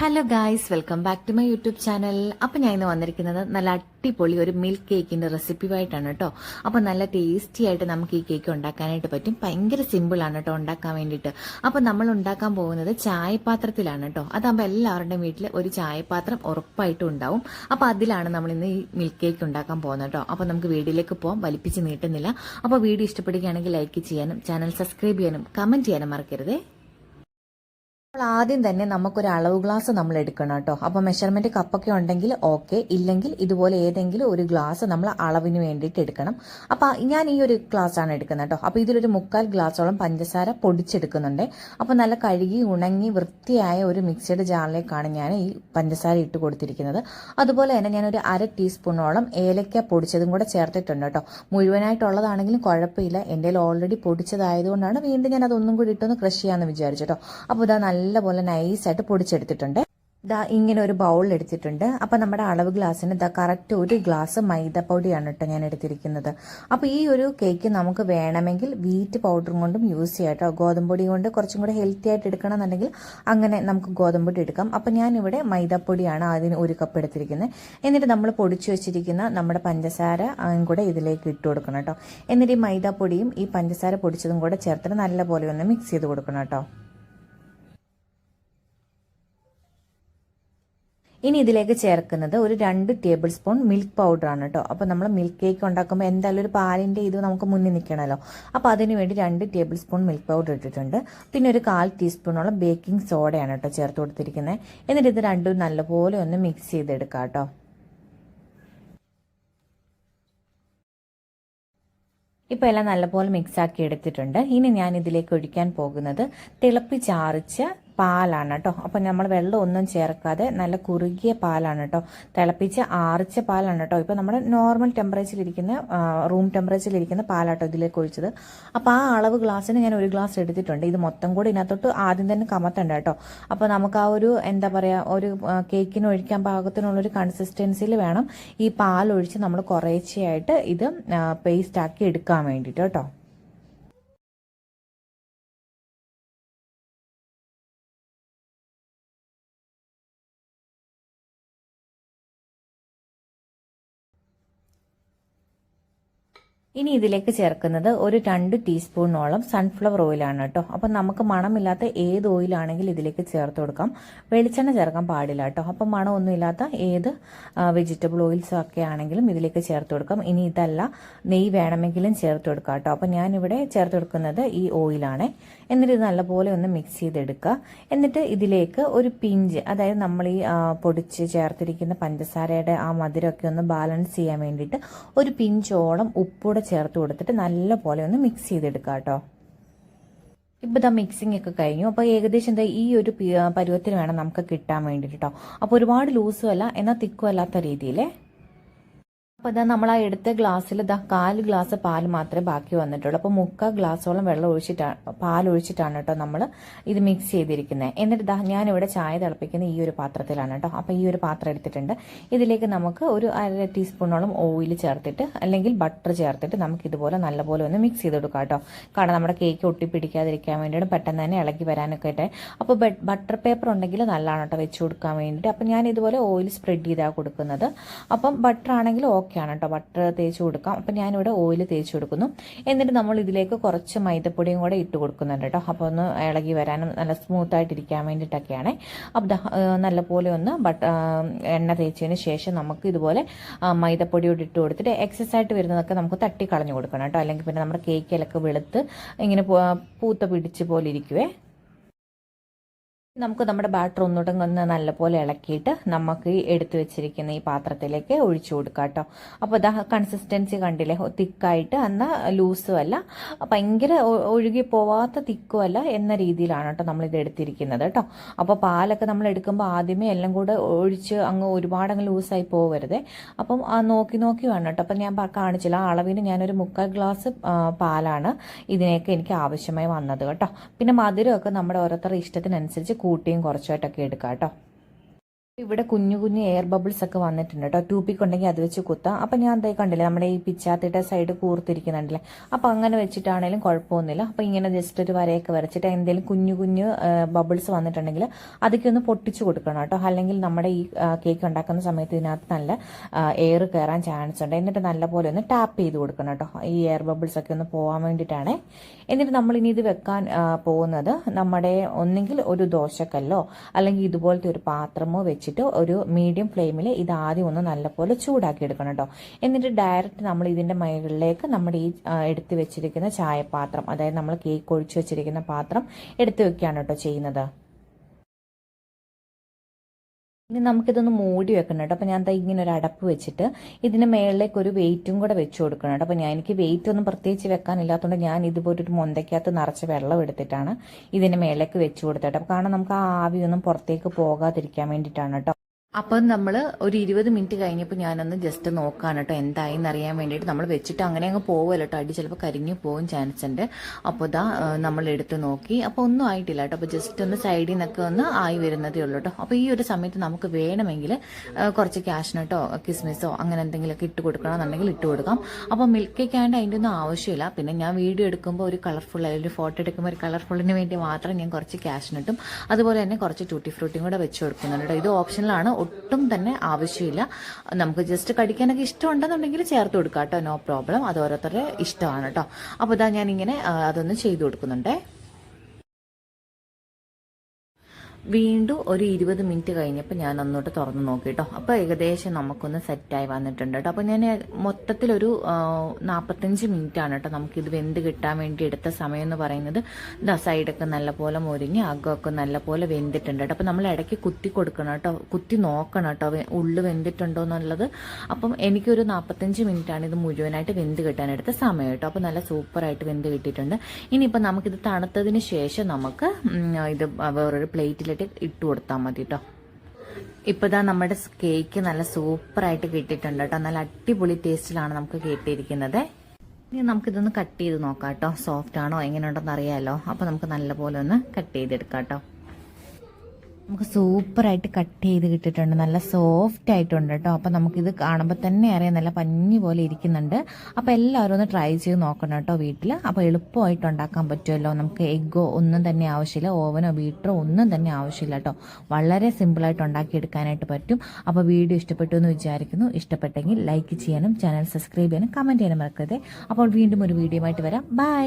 Hello guys welcome back to my YouTube channel അപ്പൊ ഞാൻ ഇന്ന് വന്നിരിക്കുന്നത് നല്ല അടിപൊളി ഒരു മിൽക്ക് കേക്കിന്റെ റെസിപ്പിയുമായിട്ടാണ് കേട്ടോ. അപ്പൊ നല്ല ടേസ്റ്റി ആയിട്ട് നമുക്ക് ഈ കേക്ക് ഉണ്ടാക്കാനായിട്ട് പറ്റും. ഭയങ്കര സിമ്പിൾ ആണ് കേട്ടോ ഉണ്ടാക്കാൻ വേണ്ടിയിട്ട്. അപ്പൊ നമ്മൾ ഉണ്ടാക്കാൻ പോകുന്നത് ചായപാത്രത്തിലാണ് കേട്ടോ. അതാകുമ്പോൾ എല്ലാവരുടെയും വീട്ടിൽ ഒരു ചായപാത്രം ഉറപ്പായിട്ടും ഉണ്ടാവും. അപ്പൊ അതിലാണ് നമ്മൾ ഇന്ന് ഈ മിൽക്ക് കേക്ക് ഉണ്ടാക്കാൻ പോകുന്നത് കേട്ടോ. അപ്പൊ നമുക്ക് വീഡിയോയിലേക്ക് പോകാം വലിപ്പിച്ച് നീട്ടുന്നില്ല. അപ്പോൾ വീഡിയോ ഇഷ്ടപ്പെടുകയാണെങ്കിൽ ലൈക്ക് ചെയ്യാനും ചാനൽ സബ്സ്ക്രൈബ് ചെയ്യാനും കമന്റ് ചെയ്യാനും മറക്കരുതേ. ആദ്യം തന്നെ നമുക്കൊരു അളവ് ഗ്ലാസ് നമ്മൾ എടുക്കണം കേട്ടോ. അപ്പോൾ മെഷർമെന്റ് കപ്പൊക്കെ ഉണ്ടെങ്കിൽ ഓക്കെ ഇല്ലെങ്കിൽ ഇതുപോലെ ഏതെങ്കിലും ഒരു ഗ്ലാസ് നമ്മൾ അളവിന് വേണ്ടിയിട്ട് എടുക്കണം. അപ്പോൾ ഞാൻ ഈ ഒരു ഗ്ലാസ് ആണ് എടുക്കുന്നത് കേട്ടോ. അപ്പോൾ ഇതിലൊരു മുക്കാൽ ഗ്ലാസ്സോളം പഞ്ചസാര പൊടിച്ചെടുക്കുന്നുണ്ട്. അപ്പോൾ നല്ല കഴുകി ഉണങ്ങി വൃത്തിയായ ഒരു മിക്സഡ് ജാറിലേക്കാണ് ഞാൻ ഈ പഞ്ചസാര ഇട്ട് കൊടുത്തിരിക്കുന്നത്. അതുപോലെ തന്നെ ഞാൻ ഒരു അര ടീസ്പൂണോളം ഏലക്ക പൊടിച്ചതും കൂടെ ചേർത്തിട്ടുണ്ട് കേട്ടോ. മുഴുവനായിട്ടുള്ളതാണെങ്കിലും കുഴപ്പമില്ല. എന്റെ ഓൾറെഡി പൊടിച്ചതായതുകൊണ്ടാണ് വീണ്ടും ഞാൻ അതൊന്നും കൂടി ഇട്ടൊന്ന് ക്രഷ് ചെയ്യാമെന്ന് വിചാരിച്ചു കേട്ടോ. അപ്പോൾ ഇതാ നല്ലപോലെ നൈസായിട്ട് പൊടിച്ചെടുത്തിട്ടുണ്ട്. ദാ ഇങ്ങനെ ഒരു ബൗൾ എടുത്തിട്ടുണ്ട്. അപ്പം നമ്മുടെ അളവ് ഗ്ലാസ്സിന് ദാ കറക്റ്റ് ഒരു ഗ്ലാസ് മൈദപ്പൊടിയാണ് കേട്ടോ ഞാൻ എടുത്തിരിക്കുന്നത്. അപ്പോൾ ഈ ഒരു കേക്ക് നമുക്ക് വേണമെങ്കിൽ വീറ്റ് പൗഡറും കൊണ്ടും യൂസ് ചെയ്യാം കേട്ടോ. ഗോതമ്പൊടി കൊണ്ട് കുറച്ചും കൂടെ ഹെൽത്തി ആയിട്ട് എടുക്കണം എന്നുണ്ടെങ്കിൽ അങ്ങനെ നമുക്ക് ഗോതമ്പൊടി എടുക്കാം. അപ്പം ഞാനിവിടെ മൈദപ്പൊടിയാണ് അതിന് ഒരു കപ്പ് എടുത്തിരിക്കുന്നത്. എന്നിട്ട് നമ്മൾ പൊടിച്ചു വെച്ചിരിക്കുന്ന നമ്മുടെ പഞ്ചസാര കൂടെ ഇതിലേക്ക് ഇട്ട് കൊടുക്കണം കേട്ടോ. എന്നിട്ട് ഈ മൈദപ്പൊടിയും ഈ പഞ്ചസാര പൊടിച്ചതും കൂടെ ചേർത്തിട്ട് നല്ലപോലെ ഒന്ന് മിക്സ് ചെയ്ത് കൊടുക്കണം കേട്ടോ. ഇനി ഇതിലേക്ക് ചേർക്കുന്നത് ഒരു രണ്ട് ടേബിൾ സ്പൂൺ മിൽക്ക് പൗഡറാണ് കേട്ടോ. അപ്പോൾ നമ്മൾ മിൽക്ക് കേക്ക് ഉണ്ടാക്കുമ്പോൾ എന്തായാലും ഒരു പാലിന്റെ ഇത് നമുക്ക് മുന്നിൽ നിൽക്കണമല്ലോ അപ്പോൾ അതിന് വേണ്ടി രണ്ട് ടേബിൾ സ്പൂൺ മിൽക്ക് പൗഡർ ഇട്ടിട്ടുണ്ട്. പിന്നെ ഒരു കാൽ ടീസ്പൂണോളം ബേക്കിംഗ് സോഡയാണ് കേട്ടോ ചേർത്ത് കൊടുത്തിരിക്കുന്നത് എന്നിട്ട് ഇത് രണ്ടും നല്ലപോലെ ഒന്ന് മിക്സ് ചെയ്തെടുക്കാം കേട്ടോ. ഇപ്പോൾ എല്ലാം നല്ലപോലെ മിക്സാക്കി എടുത്തിട്ടുണ്ട്. ഇനി ഞാൻ ഇതിലേക്ക് ഒഴിക്കാൻ പോകുന്നത് തിളപ്പിച്ചാറിച്ച പാലാണ് കേട്ടോ. അപ്പം നമ്മൾ വെള്ളം ഒന്നും ചേർക്കാതെ നല്ല കുറുകിയ പാലാണ് കേട്ടോ. തിളപ്പിച്ച് ആറിച്ച പാലാണ് കേട്ടോ. ഇപ്പം നമ്മുടെ നോർമൽ ടെമ്പറേച്ചറിലിരിക്കുന്ന റൂം ടെമ്പറേച്ചറിലിരിക്കുന്ന പാലാട്ടോ ഇതിലേക്ക് ഒഴിച്ചത്. അപ്പോൾ ആ അളവ് ഗ്ലാസ്സിന് ഞാൻ ഒരു ഗ്ലാസ് എടുത്തിട്ടുണ്ട്. ഇത് മൊത്തം കൂടി ഇതിനകത്തോട്ട് ആദ്യം തന്നെ കമത്തണ്ട കേട്ടോ. അപ്പോൾ നമുക്ക് ആ ഒരു എന്താ പറയുക ഒരു കേക്കിന് ഒഴിക്കാൻ പാകത്തിനുള്ളൊരു കൺസിസ്റ്റൻസിയിൽ വേണം. ഈ പാൽ ഒഴിച്ച് നമ്മൾ കുറേശ്ശെയായിട്ട് ഇത് പേസ്റ്റ് ആക്കി എടുക്കാൻ വേണ്ടിയിട്ട് കേട്ടോ. ഇനി ഇതിലേക്ക് ചേർക്കുന്നത് ഒരു രണ്ട് ടീസ്പൂണോളം സൺഫ്ലവർ ഓയിലാണ് കേട്ടോ. അപ്പം നമുക്ക് മണമില്ലാത്ത ഏത് ഓയിലാണെങ്കിലും ഇതിലേക്ക് ചേർത്ത് കൊടുക്കാം. വെളിച്ചെണ്ണ ചേർക്കാൻ പാടില്ല കേട്ടോ. അപ്പം മണമൊന്നുമില്ലാത്ത ഏത് വെജിറ്റബിൾ ഓയിൽസ് ഒക്കെ ആണെങ്കിലും ഇതിലേക്ക് ചേർത്ത് കൊടുക്കാം. ഇനി ഇതല്ല നെയ്യ് വേണമെങ്കിലും ചേർത്ത് കൊടുക്കാം കേട്ടോ. അപ്പം ഞാനിവിടെ ചേർത്ത് കൊടുക്കുന്നത് ഈ ഓയിലാണ് എന്നിട്ട് ഇത് നല്ലപോലെ ഒന്ന് മിക്സ് ചെയ്തെടുക്കുക. എന്നിട്ട് ഇതിലേക്ക് ഒരു പിഞ്ച് അതായത് നമ്മൾ ഈ പൊടിച്ച് ചേർത്തിരിക്കുന്ന പഞ്ചസാരയുടെ ആ മധുരമൊക്കെ ഒന്ന് ബാലൻസ് ചെയ്യാൻ വേണ്ടിയിട്ട് ഒരു പിഞ്ചോളം ഉപ്പൂടെ കൂടെ ചേർത്ത് കൊടുത്തിട്ട് നല്ല പോലെ ഒന്ന് മിക്സ് ചെയ്തെടുക്കുക കേട്ടോ. ഇപ്പോൾ ഇതാ മിക്സിംഗ് ഒക്കെ കഴിഞ്ഞു. അപ്പോൾ ഏകദേശം എന്താ ഈ ഒരു പരുവത്തിന് വേണം നമുക്ക് കിട്ടാൻ വേണ്ടിയിട്ട് കേട്ടോ അപ്പോൾ ഒരുപാട് ലൂസും അല്ല എന്നാൽ തിക്കും അല്ലാത്ത രീതിയിൽ അപ്പോൾ ഇതാ നമ്മൾ ആ എടുത്ത ഗ്ലാസ്സിൽ ഇതാ കാൽ ഗ്ലാസ് പാൽ മാത്രമേ ബാക്കി വന്നിട്ടുള്ളൂ. അപ്പോൾ മുക്ക ഗ്ലാസ്സോളം വെള്ളം ഒഴിച്ചിട്ടാണ് പാൽ ഒഴിച്ചിട്ടാണ് കേട്ടോ നമ്മൾ ഇത് മിക്സ് ചെയ്തിരിക്കുന്നത് എന്നിട്ട് ഇതാ ഞാനിവിടെ ചായ തിളപ്പിക്കുന്ന ഈ ഒരു പാത്രത്തിലാണ് കേട്ടോ. അപ്പോൾ ഈ ഒരു പാത്രം എടുത്തിട്ടുണ്ട്. ഇതിലേക്ക് നമുക്ക് ഒരു അര ടീസ്പൂണോളം ഓയിൽ ചേർത്തിട്ട് അല്ലെങ്കിൽ ബട്ടർ ചേർത്തിട്ട് നമുക്ക് ഇതുപോലെ നല്ലപോലെ ഒന്ന് മിക്സ് ചെയ്ത് കൊടുക്കാം കേട്ടോ. കാരണം നമ്മുടെ കേക്ക് ഒട്ടിപ്പിടിക്കാതിരിക്കാൻ വേണ്ടിയിട്ട് പെട്ടെന്ന് തന്നെ ഇളകി വരാനൊക്കെ ആയിട്ട്. അപ്പോൾ ബട്ടർ പേപ്പർ ഉണ്ടെങ്കിൽ നല്ലതാണ് കേട്ടോ വെച്ച് കൊടുക്കാൻ വേണ്ടിയിട്ട്. അപ്പോൾ ഞാൻ ഇതുപോലെ ഓയിൽ സ്പ്രെഡ് ചെയ്താണ് കൊടുക്കുന്നത്. അപ്പം ബട്ടർ ആണെങ്കിൽ ഓക്കെ ഓക്കെയാണ് കേട്ടോ. ബട്ടർ തേച്ച് കൊടുക്കാം. അപ്പം ഞാനിവിടെ ഓയിൽ തേച്ച് കൊടുക്കുന്നു. എന്നിട്ട് നമ്മൾ ഇതിലേക്ക് കുറച്ച് മൈദപ്പൊടിയും കൂടെ ഇട്ട് കൊടുക്കുന്നുണ്ട് കേട്ടോ. അപ്പോൾ ഒന്ന് ഇളകി വരാനും നല്ല സ്മൂത്ത് ആയിട്ടിരിക്കാൻ വേണ്ടിയിട്ടൊക്കെയാണ്. അപ്പോൾ നല്ലപോലെ ഒന്ന് ബട്ട എണ്ണ തേച്ചതിന് ശേഷം നമുക്ക് ഇതുപോലെ മൈദപ്പൊടിയോട് ഇട്ട് കൊടുത്തിട്ട് എക്സസ് ആയിട്ട് വരുന്നതൊക്കെ നമുക്ക് തട്ടി കളഞ്ഞു കൊടുക്കണം കേട്ടോ. അല്ലെങ്കിൽ പിന്നെ നമ്മുടെ കേക്കിലൊക്കെ വെളുത്ത് ഇങ്ങനെ പൂത്ത പിടിച്ച് പോലെ ഇരിക്കുവേ. നമുക്ക് നമ്മുടെ ബാറ്റർ ഒന്നുകൂടെ ഒന്ന് നല്ലപോലെ ഇളക്കിയിട്ട് നമുക്ക് എടുത്തു വെച്ചിരിക്കുന്ന ഈ പാത്രത്തിലേക്ക് ഒഴിച്ചു കൊടുക്കാം കേട്ടോ. അപ്പോൾ ഇതാ കൺസിസ്റ്റൻസി കണ്ടില്ലേ? തിക്കായിട്ട് എന്നാൽ ലൂസും അല്ല ഭയങ്കര ഒഴുകി പോവാത്ത തിക്കും അല്ല എന്ന രീതിയിലാണ് കേട്ടോ നമ്മളിത് എടുത്തിരിക്കുന്നത് കേട്ടോ. അപ്പോൾ പാലൊക്കെ നമ്മൾ എടുക്കുമ്പോൾ ആദ്യമേ എല്ലാം കൂടെ ഒഴിച്ച് അങ്ങ് ഒരുപാട് അങ്ങ് ലൂസായി പോകരുത് അപ്പം നോക്കി നോക്കി വേണം കേട്ടോ. അപ്പം ഞാൻ കാണിച്ചില്ല ആ അളവിന് ഞാനൊരു മുക്കാൽ ഗ്ലാസ് പാലാണ് ഇതിനേക്ക് എനിക്ക് ആവശ്യമായി വന്നത് കേട്ടോ. പിന്നെ മധുരമൊക്കെ നമ്മുടെ ഓരോരുത്തരുടെ ഇഷ്ടത്തിനനുസരിച്ച് കൂട്ടിയും കുറച്ചായിട്ടൊക്കെ എടുക്കാം കേട്ടോ. ഇവിടെ കുഞ്ഞു കുഞ്ഞു എയർ ബബിൾസ് ഒക്കെ വന്നിട്ടുണ്ട് കേട്ടോ ട്യൂബിക്ക് ഉണ്ടെങ്കിൽ അത് വെച്ച് കുത്താം. അപ്പം ഞാൻ എന്തായി കണ്ടില്ലേ നമ്മുടെ ഈ പിച്ചാത്തിയുടെ സൈഡ് കൂർത്തിരിക്കുന്നുണ്ടല്ലേ? അപ്പം അങ്ങനെ വെച്ചിട്ടാണെങ്കിലും കുഴപ്പമൊന്നുമില്ല. അപ്പം ഇങ്ങനെ ജസ്റ്റ് ഒരു വരയൊക്കെ വരച്ചിട്ട് എന്തെങ്കിലും കുഞ്ഞു കുഞ്ഞു ബബിൾസ് വന്നിട്ടുണ്ടെങ്കിൽ അതൊക്കെ ഒന്ന് പൊട്ടിച്ചു കൊടുക്കണം കേട്ടോ അല്ലെങ്കിൽ നമ്മുടെ ഈ കേക്ക് ഉണ്ടാക്കുന്ന സമയത്ത് ഇതിനകത്ത് നല്ല എയർ കയറാൻ ചാൻസ് ഉണ്ട്. എന്നിട്ട് നല്ലപോലെ ഒന്ന് ടാപ്പ് ചെയ്ത് കൊടുക്കണം കേട്ടോ ഈ എയർ ബബിൾസ് ഒക്കെ ഒന്ന് പോകാൻ വേണ്ടിയിട്ടാണ്. എന്നിട്ട് നമ്മൾ ഇനി ഇത് വെക്കാൻ പോകുന്നത് നമ്മുടെ ഒന്നെങ്കിൽ ഒരു ദോശക്കല്ലോ അല്ലെങ്കിൽ ഇതുപോലത്തെ ഒരു പാത്രമോ വെച്ചിട്ട് ഒരു മീഡിയം ഫ്ലെയിമിൽ ഇത് ആദ്യം ഒന്ന് നല്ലപോലെ ചൂടാക്കി എടുക്കണം കേട്ടോ എന്നിട്ട് ഡയറക്റ്റ് നമ്മൾ ഇതിന്റെ മുകളിലേക്ക് നമ്മുടെ ഈ എടുത്തു വെച്ചിരിക്കുന്ന ചായപാത്രം അതായത് നമ്മൾ കേക്ക് ഒഴിച്ചു വെച്ചിരിക്കുന്ന പാത്രം എടുത്തു വെക്കുകയാണ് കേട്ടോ ചെയ്യുന്നത്. ഇനി നമുക്കിതൊന്ന് മൂടി വെക്കണം കേട്ടോ. അപ്പോൾ ഞാൻ ഇങ്ങനെ ഒരു അടപ്പ് വെച്ചിട്ട് ഇതിന് മേളിലേക്ക് ഒരു വെയിറ്റും കൂടെ വെച്ച് കൊടുക്കണം കേട്ടോ. അപ്പോൾ ഞാൻ എനിക്ക് വെയിറ്റ് ഒന്നും പ്രത്യേകിച്ച് വെക്കാനില്ലാത്തതുകൊണ്ട് ഞാൻ ഇതുപോലെ ഒരു മൊന്തയ്ക്കകത്ത് നിറച്ച് വെള്ളം എടുത്തിട്ടാണ് ഇതിന് മേളിലേക്ക് വെച്ച് കൊടുത്തത് അപ്പോൾ കാരണം നമുക്ക് ആ ആവിയൊന്നും പുറത്തേക്ക് പോകാതിരിക്കാൻ വേണ്ടിയിട്ടാണ് കേട്ടോ. അപ്പം നമ്മൾ ഒരു ഇരുപത് മിനിറ്റ് കഴിഞ്ഞപ്പോൾ ഞാനൊന്ന് ജസ്റ്റ് നോക്കാൻ കേട്ടോ എന്തായി അറിയാൻ വേണ്ടിയിട്ട് നമ്മൾ വെച്ചിട്ട് അങ്ങനെ അങ്ങ് പോകുമല്ലോ കേട്ടോ അടി ചിലപ്പോൾ കരിഞ്ഞു പോകും ചാൻസ് ഉണ്ട്. അപ്പോൾ ഇതാ നമ്മൾ എടുത്ത് നോക്കി. അപ്പോൾ ഒന്നും ആയിട്ടില്ല കേട്ടോ അപ്പോൾ ജസ്റ്റ് ഒന്ന് സൈഡിൽ നിന്നൊക്കെ ഒന്ന് ആയി വരുന്നതേ ഉള്ളൂ കേട്ടോ അപ്പോൾ ഈ ഒരു സമയത്ത് നമുക്ക് വേണമെങ്കിൽ കുറച്ച് ക്യാഷിനോട്ടോ കിസ്മിസോ അങ്ങനെ എന്തെങ്കിലുമൊക്കെ ഇട്ട് കൊടുക്കണമെന്നുണ്ടെങ്കിൽ ഇട്ട് കൊടുക്കാം. അപ്പോൾ മിൽക്ക് കേക്ക് ആയതുകൊണ്ട് അതിന്റെ ഒന്നും ആവശ്യമില്ല. പിന്നെ ഞാൻ വീഡിയോ എടുക്കുമ്പോൾ ഒരു കളർഫുൾ ഒരു ഫോട്ടോ എടുക്കുമ്പോൾ ഒരു കളർഫുള്ളിന് വേണ്ടി മാത്രം ഞാൻ കുറച്ച് ക്യാഷിനിട്ടും അതുപോലെ തന്നെ കുറച്ച് ടൂട്ടി ഫ്രൂട്ടിയും കൂടെ വെച്ച് കൊടുക്കുന്നുണ്ട് ഇത് ഓപ്ഷനിലാണ് ഒട്ടും തന്നെ ആവശ്യമില്ല. നമുക്ക് ജസ്റ്റ് കടിക്കാനൊക്കെ ഇഷ്ടമുണ്ടെന്നുണ്ടെങ്കിൽ ചേർത്ത് കൊടുക്കാം കേട്ടോ. നോ പ്രോബ്ലം അത് ഓരോരുത്തരുടെ ഇഷ്ടമാണ് കേട്ടോ. അപ്പോൾ ഇതാ ഞാനിങ്ങനെ അതൊന്ന് ചെയ്തു കൊടുക്കുന്നുണ്ടേ. വീണ്ടും ഒരു ഇരുപത് മിനിറ്റ് കഴിഞ്ഞപ്പോൾ ഞാൻ ഒന്നോട്ട് തുറന്ന് നോക്കി കേട്ടോ അപ്പോൾ ഏകദേശം നമുക്കൊന്ന് സെറ്റായി വന്നിട്ടുണ്ട് കേട്ടോ. അപ്പോൾ ഞാൻ മൊത്തത്തിലൊരു നാൽപ്പത്തഞ്ച് മിനിറ്റ് ആണ് കേട്ടോ നമുക്കിത് വെന്ത് കിട്ടാൻ വേണ്ടി എടുത്ത സമയം എന്ന് പറയുന്നത്. ഇതാ സൈഡൊക്കെ നല്ലപോലെ മുരിഞ്ഞ് അകമൊക്കെ നല്ലപോലെ വെന്തിട്ടുണ്ട് കേട്ടോ. അപ്പോൾ നമ്മൾ ഇടയ്ക്ക് കുത്തി കൊടുക്കണം കേട്ടോ. കുത്തി നോക്കണം കേട്ടോ. ഉള്ളു വെന്തിട്ടുണ്ടോ എന്നുള്ളത്. അപ്പം എനിക്കൊരു നാൽപ്പത്തഞ്ച് മിനിറ്റാണ് ഇത് മുഴുവനായിട്ട് വെന്ത് കിട്ടാനെടുത്ത സമയം കേട്ടോ. അപ്പോൾ നല്ല സൂപ്പറായിട്ട് വെന്ത് കിട്ടിയിട്ടുണ്ട്. ഇനിയിപ്പോൾ നമുക്കിത് തണുത്തതിന് ശേഷം നമുക്ക് ഇത് വേറൊരു പ്ലേറ്റിലിട്ട് ഇട്ട് കൊടുത്താൽ മതി കേട്ടോ ഇപ്പോൾ ഇതാ നമ്മുടെ കേക്ക് നല്ല സൂപ്പറായിട്ട് കിട്ടിയിട്ടുണ്ട് കേട്ടോ നല്ല അടിപൊളി ടേസ്റ്റിലാണ് നമുക്ക് കിട്ടിയിരിക്കുന്നത്. ഇനി നമുക്കിതൊന്ന് കട്ട് ചെയ്ത് നോക്കാം കേട്ടോ സോഫ്റ്റ് ആണോ? എങ്ങനെയുണ്ടെന്ന് അറിയാമല്ലോ അപ്പോൾ നമുക്ക് നല്ലപോലെ ഒന്ന് കട്ട് ചെയ്തെടുക്കാം കേട്ടോ നമുക്ക് സൂപ്പറായിട്ട് കട്ട് ചെയ്ത് കിട്ടിയിട്ടുണ്ട്. നല്ല സോഫ്റ്റ് ആയിട്ടുണ്ട് കേട്ടോ അപ്പോൾ നമുക്കിത് കാണുമ്പോൾ തന്നെ അറിയാം നല്ല പഞ്ഞി പോലെ ഇരിക്കുന്നുണ്ട്. അപ്പോൾ എല്ലാവരും ഒന്ന് ട്രൈ ചെയ്ത് നോക്കണം കേട്ടോ വീട്ടിൽ അപ്പോൾ എളുപ്പമായിട്ട് ഉണ്ടാക്കാൻ പറ്റുമല്ലോ. നമുക്ക് എഗ്ഗോ ഒന്നും തന്നെ ആവശ്യമില്ല. ഓവനോ ബീറ്ററോ ഒന്നും തന്നെ ആവശ്യമില്ല കേട്ടോ വളരെ സിമ്പിളായിട്ട് ഉണ്ടാക്കിയെടുക്കാനായിട്ട് പറ്റും. അപ്പോൾ വീഡിയോ ഇഷ്ടപ്പെട്ടു എന്ന് വിചാരിക്കുന്നു. ഇഷ്ടപ്പെട്ടെങ്കിൽ ലൈക്ക് ചെയ്യാനും ചാനൽ സബ്സ്ക്രൈബ് ചെയ്യാനും കമന്റ് ചെയ്യാനും മറക്കരുത്. അപ്പോൾ വീണ്ടും ഒരു വീഡിയോ ആയിട്ട് വരാം. ബൈ